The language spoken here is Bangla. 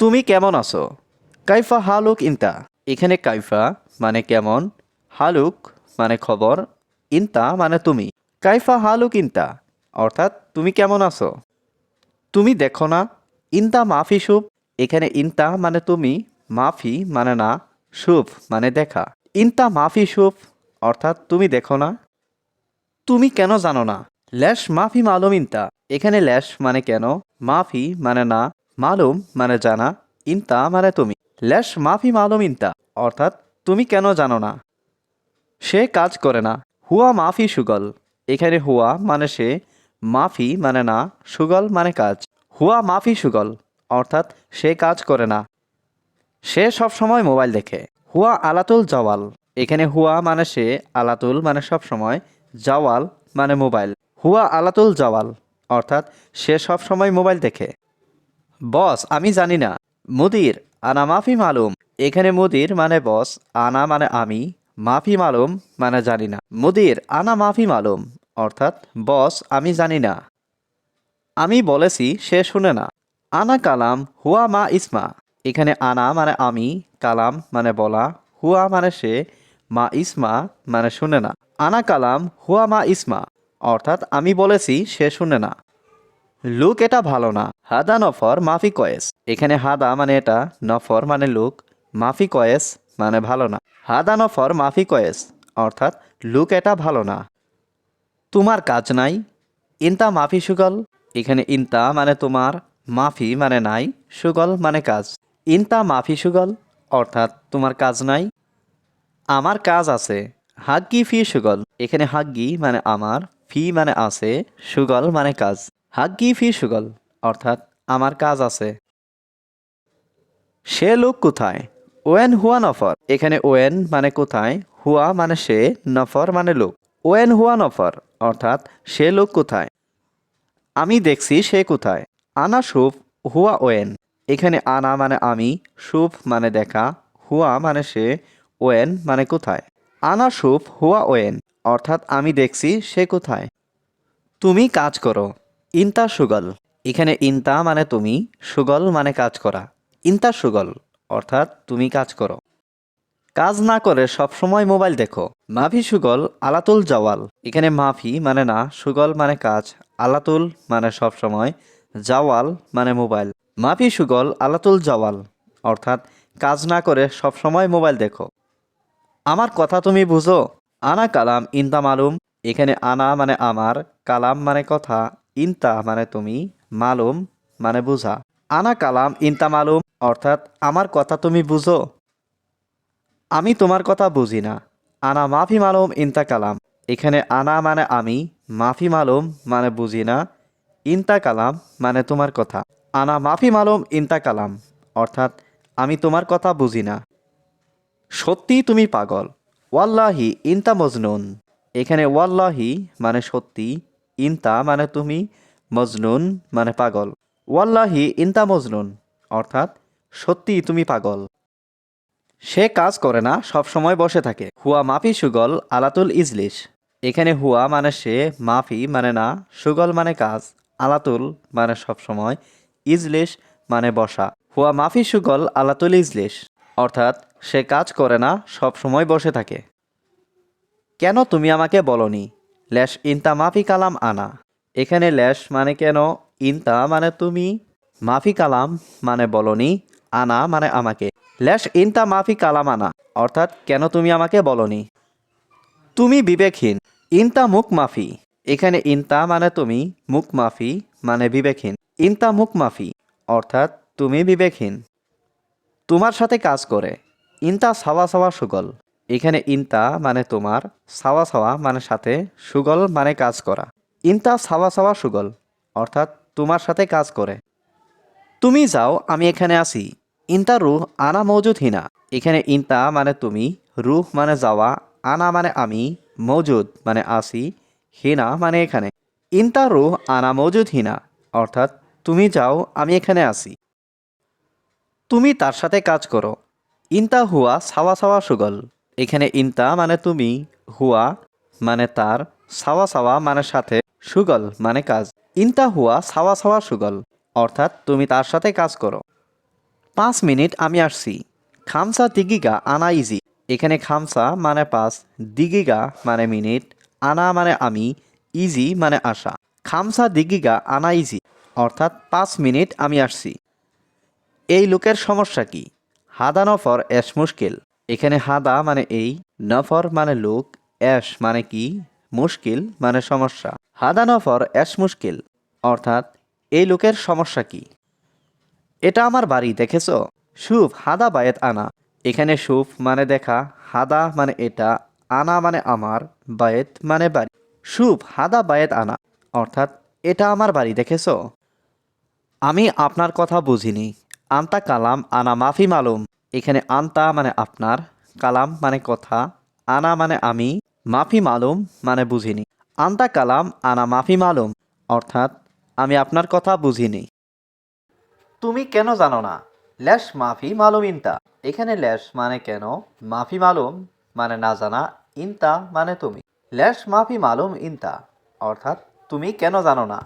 তুমি কেমন আছো? কাইফা হালুক ইনতা। এখানে কাইফা মানে কেমন, হালুক মানে খবর, ইনতা মানে তুমি। কাইফা হালুক ইনতা, অর্থাৎ তুমি কেমন আছো? তুমি দেখো না, ইনতা মাফি শুভ। এখানে ইনতা মানে তুমি, মাফি মানে না, শুভ মানে দেখা। ইনতা মাফি শুভ, অর্থাৎ তুমি দেখো না। তুমি কেন জানো না? ল্যাশ মাফি মালুম ইনতা। এখানে ল্যাশ মানে কেন, মাফি মানে না মালুম মানে জানা, ইনতা মানে তুমি। ল্যাশ মাফি মালুম ইনতা, অর্থাৎ তুমি কেন জানো না? সে কাজ করে না, হুয়া মাফি সুগল। এখানে হুয়া মানে সে, মাফি মানে না, সুগল মানে কাজ। হুয়া মাফি সুগল, অর্থাৎ সে কাজ করে না। সে সব সময় মোবাইল দেখে। হুয়া আলাতুল জওয়াল। এখানে হুয়া মানে সে, আলাতুল মানে সব সময় জওয়াল মানে মোবাইল। হুয়া আলাতুল জওয়াল, অর্থাৎ সে সব সময় মোবাইল দেখে। বস, আমি জানি না। মুদির, আনা মাফি মালুম। এখানে মুদির মানে বস, আনা মানে আমি। মাফি মালুম মানে জানি না। মুদির, আনা মাফি মালুম। অর্থাৎ, বস, আমি জানি না। আমি বলেছি, সে শুনে না। আনা কালাম, হুয়া মা ইসমা। এখানে আনা মানে আমি, কালাম মানে বলা। হুয়া মানে সে, মা ইসমা মানে শুনে না। আনা কালাম, হুয়া মা ইসমা। অর্থাৎ, আমি বলেছি, সে শুনে না। লুক এটা ভালো না। হাদা নফর মাফি কয়েস। এখানে হাদা মানে এটা, নফর মানে লুক, মাফি কয়েস মানে ভালো না। হাদা নফর মাফি কয়েস, অর্থাৎ লুক এটা ভালো না। তোমার কাজ নাই, ইনতা মাফি সুগল। এখানে ইনতা মানে তোমার, মাফি মানে নাই, সুগল মানে কাজ। ইনতা মাফি সুগল, অর্থাৎ তোমার কাজ নাই, আমার কাজ আছে, হাগ্গি ফি সুগল। এখানে হাগ্গি মানে আমার, ফি মানে আছে, সুগল মানে কাজ। হাগ্গি ফি সুগল, অর্থাৎ আমার কাজ আছে। সে লোক কোথায়? ওয়েন হুয়া নফর। এখানে ওয়েন মানে কোথায়? হুয়া মানে সে, নফর মানে লোক। ওয়েন হুয়া নফর, অর্থাৎ সে লোক কোথায়? আমি দেখছি সে কোথায়। আনা শুভ, হুয়া ওয়েন। এখানে আনা মানে আমি, শুভ মানে দেখা, হুয়া মানে সে, ওয়েন মানে কোথায়? আনা শুভ, হুয়া ওয়েন, অর্থাৎ আমি দেখছি সে কোথায়। তুমি কাজ করো। ইনতা সুগল। এখানে ইনতা মানে তুমি, সুগল মানে কাজ করা। ইনতা সুগল, অর্থাৎ তুমি কাজ করো। কাজ না করে সবসময় মোবাইল দেখো। মাফি সুগল, আলাতুল জাওয়াল। এখানে মাফি মানে না, সুগল মানে কাজ। আলাতুল মানে সবসময়, জাওয়াল মানে মোবাইল। মাফি সুগল, আলাতুল জাওয়াল, অর্থাৎ কাজ না করে সবসময় মোবাইল দেখো। আমার কথা তুমি বুঝো? আনা কালাম ইনতা মালুম। এখানে আনা মানে আমার, কালাম মানে কথা। ইনতা মানে তুমি মালুম মানে বুঝা। আনা কালাম, ইনতা মালুম, অর্থাৎ আমার কথা তুমি বুঝো। আমি তোমার কথা বুঝি না। আনা মাফি মালুম, ইনতা কালাম। এখানে আনা মানে আমি, মাফি মালুম মানে বুঝি না। ইনতা কালাম মানে তোমার কথা। আনা মাফি মালুম, ইনতা কালাম, অর্থাৎ আমি তোমার কথা বুঝি না। সত্যি তুমি পাগল। ওয়াল্লাহি, ইনতা মজনুন। এখানে ওয়াল্লাহি মানে সত্যি ইনতা মানে তুমি মজনুন মানে পাগল। ওয়াল্লাহি, ইনতা মজনুন, অর্থাৎ সত্যি তুমি পাগল। সে কাজ করে না সব সময় বসে থাকে। হুয়া মাফি সুগল, আলাতুল ইজলিশ। এখানে হুয়া মানে সে, মাফি মানে না, সুগল মানে কাজ। আলাতুল মানে সব সময় ইজলিশ মানে বসা। হুয়া মাফি সুগল, আলাতুল ইজলিশ। অর্থাৎ সে কাজ করে না সব সময় বসে থাকে। কেন তুমি আমাকে বলনি? ল্যাশ ইনতা মাফি কালাম আনা। এখানে ল্যাশ মানে কেন? ইনতা মানে তুমি, মাফি কালাম মানে বলনি, আনা মানে আমাকে। ল্যাশ ইনতা মাফি কালাম আনা, অর্থাৎ কেন তুমি আমাকে বলনি? তুমি বিবেকহীন, ইনতা মুখ মাফি। এখানে ইনতা মানে তুমি, মুখ মাফি মানে বিবেকহীন, ইনতা মুখ মাফি, অর্থাৎ তুমি বিবেকহীন। তোমার সাথে কাজ করে, ইনতা সাওয়া সাওয়া সুগল। এখানে ইনতা মানে তোমার, সাওয়া সাওয়া মানে সাথে, সুগল মানে কাজ করা। ইনতা সাওয়া সাওয়া সুগল, অর্থাৎ তোমার সাথে কাজ করে। তুমি যাও, আমি এখানে আসি ইনতা রুহ আনা মৌজুদ হিনা। এখানে ইনতা মানে তুমি, রুহ মানে যাওয়া, আনা মানে আমি মৌজুদ মানে আসি, হিনা মানে এখানে। ইনতা রুহ আনা মৌজুদ হিনা, অর্থাৎ তুমি যাও, আমি এখানে আসি তুমি তার সাথে কাজ করো। ইনতা হুয়া সাওয়া সাওয়া সুগল। এখানে ইনতা মানে তুমি, হুয়া মানে তার, সাওয়া সাওয়া মানে সাথে, সুগল মানে কাজ। ইনতা হুয়া, সাওয়া সাওয়া, সুগল। অর্থাৎ তুমি তার সাথে কাজ করো। পাঁচ মিনিট আমি আসছি। খামসা দিগিগা, আনা ইজি। এখানে খামসা মানে পাঁচ, দিগিগা মানে মিনিট, আনা মানে আমি, ইজি মানে আসা খামসা দিগিগা, আনা ইজি। অর্থাৎ পাঁচ মিনিট আমি আসছি। এই লোকের সমস্যা কি? হাদা নফর এস মুশকিল। এখানে হাদা মানে এই, নফর মানে লোক, অ্যাশ মানে কি, মুশকিল মানে সমস্যা। হাদা, নফর, অ্যাশ মুশকিল, অর্থাৎ এই লোকের সমস্যা কি? এটা আমার বাড়ি, দেখেছ? সুফ হাদা বায়েত আনা। এখানে সুফ মানে দেখা, হাদা মানে এটা, আনা মানে আমার, বায়েত মানে বাড়ি। সুফ হাদা বায়েত আনা, অর্থাৎ এটা আমার বাড়ি, দেখেছ? আমি আপনার কথা বুঝিনি। আন্তা কালাম, আনা মাফি মালুম। এখানে আন্তা মানে আপনার, কালাম মানে কথা, আনা মানে আমি, মাফি মালুম মানে বুঝিনি। আন্তা কালাম, আনা মাফি মালুম, অর্থাৎ আমি আপনার কথা বুঝিনি। তুমি কেন জানো না? ল্যাশ মাফি মালুম ইনতা। এখানে ল্যাশ মানে কেন, মাফি মালুম মানে না জানা, ইনতা মানে তুমি। ল্যাশ মাফি মালুম ইনতা, অর্থাৎ তুমি কেন জানো না?